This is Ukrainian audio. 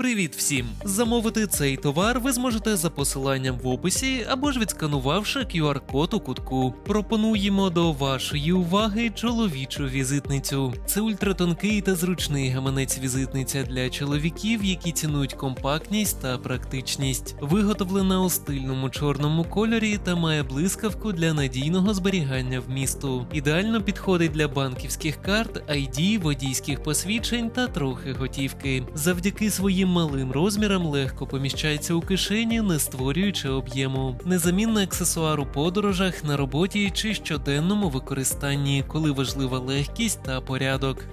Привіт всім! Замовити цей товар ви зможете за посиланням в описі або ж відсканувавши QR-код у кутку. Пропонуємо до вашої уваги чоловічу візитницю. Це ультратонкий та зручний гаманець-візитниця для чоловіків, які цінують компактність та практичність. Виготовлена у стильному чорному кольорі та має блискавку для надійного зберігання вмісту. Ідеально підходить для банківських карт, ID, водійських посвідчень та трохи готівки. Завдяки своїм малим розмірам легко поміщається у кишені, не створюючи об'єму. Незамінний аксесуар у подорожах, на роботі чи щоденному використанні, коли важлива легкість та порядок.